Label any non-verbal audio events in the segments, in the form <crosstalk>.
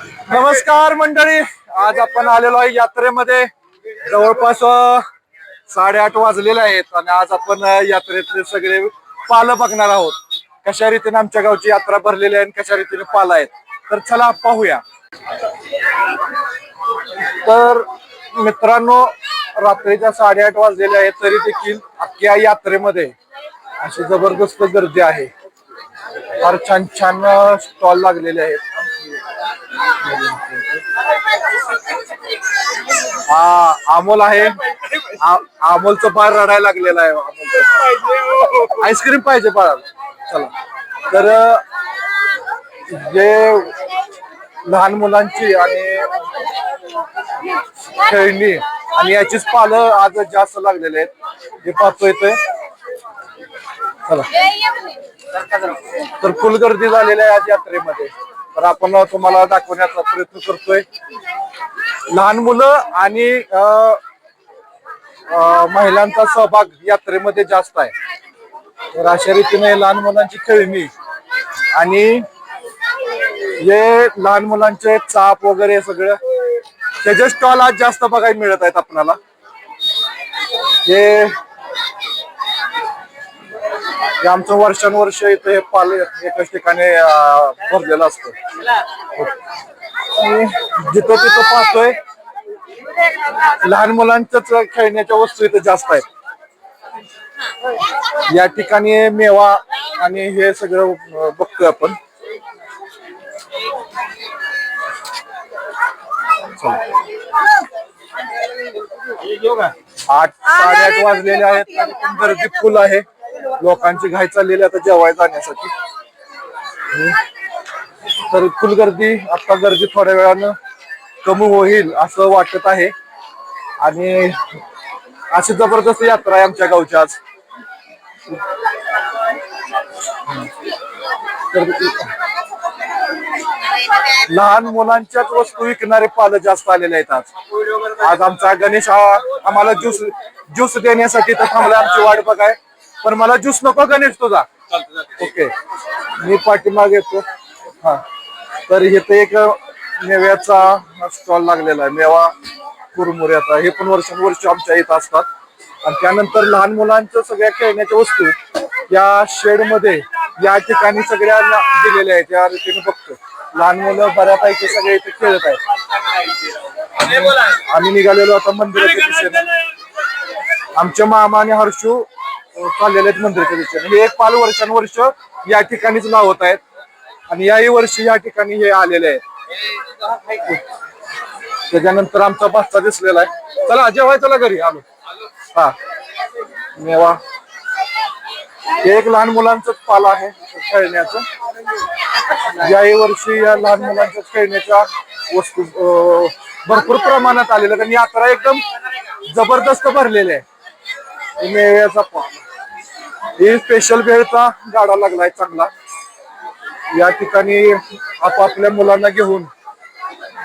नमस्कार मंडळी. आज आपण आलेलो आहे यात्रेमध्ये. जवळपास साडेआठ वाजलेले आहेत आणि आज आपण यात्रेतले सगळे पालं बघणार आहोत. कशा रीतीने आमच्या गावची यात्रा भरलेली आहे आणि कशा रीतीने पालं आहेत. तर चला पाहूया. तर मित्रांनो रात्रीच्या साडेआठ वाजलेले आहेत तरी देखील अख्ख्या यात्रेमध्ये अशी जबरदस्त गर्दी आहे. फार छान छान स्टॉल लागलेले आहेत. हा अमोल आहे. <laughs> अमोलचं बाळ रडायला लागलेलं आहे आईस्क्रीम पाहिजे बाळाला चला. तर जे लहान मुलांची आणि खेळणी आणि याचीच पालं आज जास्त लागलेले आहेत. हे पाहतोय ते. चला. तर फुल गर्दी झालेली आहे आज यात्रेमध्ये. तर आपण तुम्हाला दाखवण्याचा प्रयत्न करतोय. लहान मुलं आणि महिलांचा सहभाग यात्रेमध्ये जास्त आहे. तर अशा रीतीने लहान मुलांची खेळणी आणि हे लहान मुलांचे चाप वगैरे सगळं त्याचे स्टॉल आज जास्त बघायला मिळत आहेत आपल्याला. हे हे आमचं वर्षानुवर्ष इथं हे पाल एकाच ठिकाणी भरलेलं असतं. जिथं तिथं पाहतोय लहान मुलांच्याच खेळण्याच्या वस्तू इथे जास्त आहेत. या ठिकाणी मेवा आणि हे सगळं बघतोय आपण. आठ साडेआठ वाजलेले आहेत. गर्दी फुल आहे. लोकांची घाई चाललेली आता जेवायला जाण्यासाठी. तर फुल गर्दी आता गर्दी थोड्या वेळानं कमी होईल असं वाटत आहे. आणि अशी जबरदस्त यात्रा आहे आमच्या गावची आज. लहान मुलांच्याच वस्तू विकणारे पालक जास्त आलेले आहेत आज. आज आमचा गणेश हा आम्हाला ज्यूस ज्यूस देण्यासाठी तर थांबला आमची वाट बघाय. पण मला ज्यूस नको गणेश तुझा. ओके. मी पाठीमागे येतो. हा. तर इथे एक मेव्याचा स्टॉल लागलेला आहे. मेवा कुरमुऱ्याचा हे पण वर्षानुवर्ष आमच्या इथं असतात. आणि त्यानंतर लहान मुलांच्या सगळ्या खेळण्याच्या वस्तू या शेडमध्ये या ठिकाणी सगळ्यांना दिलेल्या आहेत. या रीतीने बघतो लहान मुलं बऱ्यापैकी सगळे इथे खेळत आहेत. आम्ही निघालेलो आता मंदिराच्या दिशेने. आमच्या मामा आणि हर्षू चाललेले आहेत मंदिराच्या दिशेने. हे एक पाल वर्षानुवर्ष या ठिकाणीच लावत आहेत. आणि याही वर्षी या ठिकाणी हे आलेले आहेत. त्याच्यानंतर आमचा बस्ता दिसलेला आहे. चला जेवाय चला घरी. आलो. हा. मेवा. हे एक लहान मुलांच पाल आहे खेळण्याचं. याही वर्षी या लहान मुलांच्या खेळण्याच्या वस्तू अं, भरपूर प्रमाणात आलेल्या आणि यात्रा एकदम जबरदस्त भरलेल्या आहे. मेव्याचा पान. हे स्पेशल भेळचा गाडा लागलाय चांगला. या ठिकाणी आपापल्या मुलांना घेऊन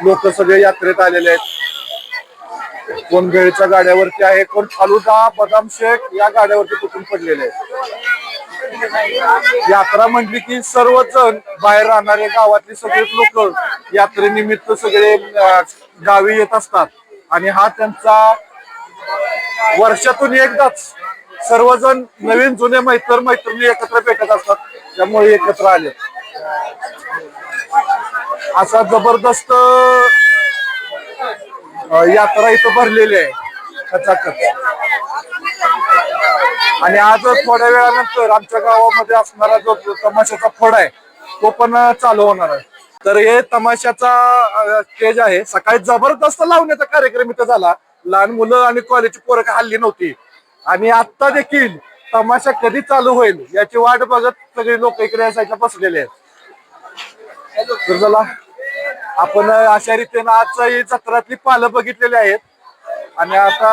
लोक सगळे यात्रेत आलेले आहेत. कोण भेळच्या गाड्यावरती आहे कोण फालुदा बदाम शेख या गाड्यावरती कुठून पडलेले आहेत? यात्रा म्हटली की सर्वजण बाहेर राहणारे गावातले सगळेच लोक यात्रेनिमित्त सगळे गावी येत असतात. आणि हा त्यांचा वर्षातून एकदाच सर्वजण नवीन जुने मैत्र मैत्रिणी एकत्र भेटत असतात. त्यामुळे एकत्र आले. असा जबरदस्त यात्रा इथं भरलेली आहे. खचाखच आणि आज थोड्या वेळानंतर आमच्या गावामध्ये असणारा जो तमाशाचा फड आहे तो पण चालू होणार आहे. तर हे तमाशाचा स्टेज आहे. सकाळी जबरदस्त लावण्याचा कार्यक्रम इथं झाला. लहान मुलं आणि कॉलेजची पोरं काय हल्ली नव्हती. आणि आता देखील तमाशा कधी चालू होईल याची वाट बघत सगळे लोक इकडे यायला बसलेले आहेत. तर चला आपण अशा रीतीने आजचा ही जत्रातली पालं बघितलेली आहेत. आणि आता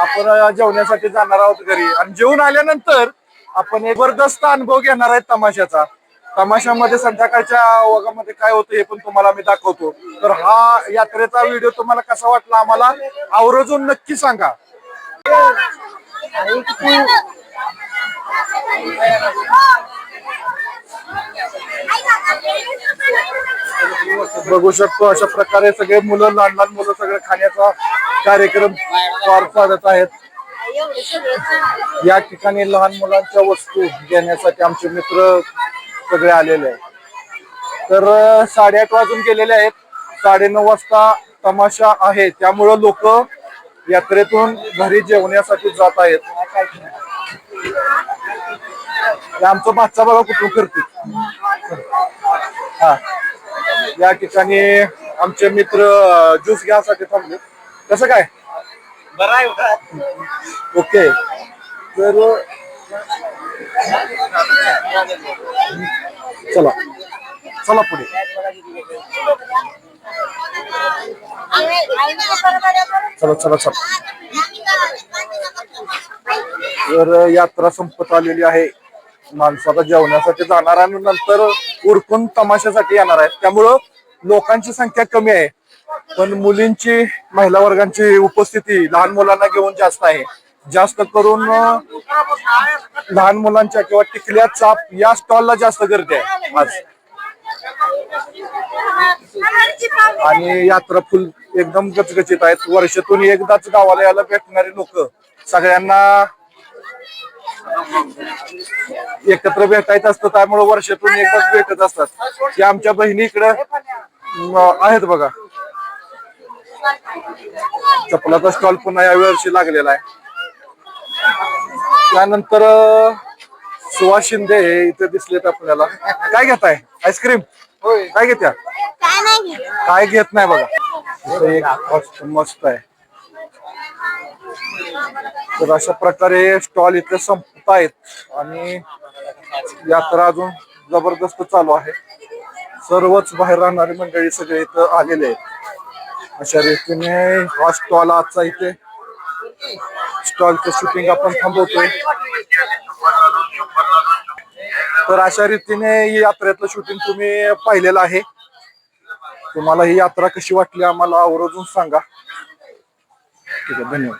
आपण जेवण्यासाठी जाणार आहोत घरी. आणि जेवून आल्यानंतर आपण एक जबरदस्त अनुभव घेणार आहेत तमाशाचा. तमाशामध्ये संध्याकाळच्या ओघामध्ये काय होतं हे पण तुम्हाला मी दाखवतो. तर हा यात्रेचा व्हिडिओ तुम्हाला कसा वाटला आम्हाला? आवर्जून नक्की सांगा. बघू शकतो अशा प्रकारे सगळे मुलं लहान लहान मुलं सगळे खाण्याचा कार्यक्रम पार पाडत आहेत. या ठिकाणी लहान मुलांच्या वस्तू घेण्यासाठी आमचे मित्र सगळे आलेले आहेत. तर साडेआठ वाजून गेलेले आहेत. साडेनऊ वाजता तमाशा आहे. त्यामुळं लोक यात्रेतून घरी जेवण्यासाठी जात आहेत. हे आमचं बादचा बघा कुठून करते हा. या ठिकाणी आमचे मित्र ज्यूस घ्यासाठी थांबले. कसं काय? बरं? ओके. तर चला. चला पुढे. चला चला चला. तर यात्रा संपत आलेली आहे. माणसाला जेवण्यासाठी जाणार आणि नंतर उरकून तमाशासाठी येणार आहेत. त्यामुळं लोकांची संख्या कमी आहे. पण मुलींची महिला वर्गांची उपस्थिती लहान मुलांना घेऊन जास्त आहे. जास्त करून लहान मुलांच्या किंवा टिकल्या चाप या स्टॉलला जास्त गर्दी आहे आज. आणि यात्रा फुल एकदम गचगचित आहेत. वर्षातून एकदाच गावाला यायला भेटणारे लोक सगळ्यांना एकत्र भेटायचं असतं त्यामुळे वर्षातून एकदाच भेटत असतात. की आमच्या बहिणी इकडं आहेत बघा. चपलाचा स्टॉल पुन्हा या वर्षी लागलेला आहे. त्यानंतर सुहास शिंदे हे इथे दिसलेत आपल्याला. काय घेताय? आईस्क्रीम काय घेत्या? काय नाही घेत. काय घेत नाही बघा. एक मस्त मस्त आहे. तर अशा प्रकारे स्टॉल इथे संपत आहेत आणि यात्रा अजून जबरदस्त चालू आहे. सर्वच बाहेर राहणारी मंडळी सगळे इथं आलेले आहेत. अशा रीतीने हा स्टॉल आजचा इथे स्टॉलचं शूटिंग आपण थांबवतोय. तर अशा रीतीने यात्रेतलं शूटिंग तुम्ही पाहिलेलं आहे. तुम्हाला ही यात्रा कशी वाटली आम्हाला आवर्जून सांगा. ठीक आहे धन्यवाद.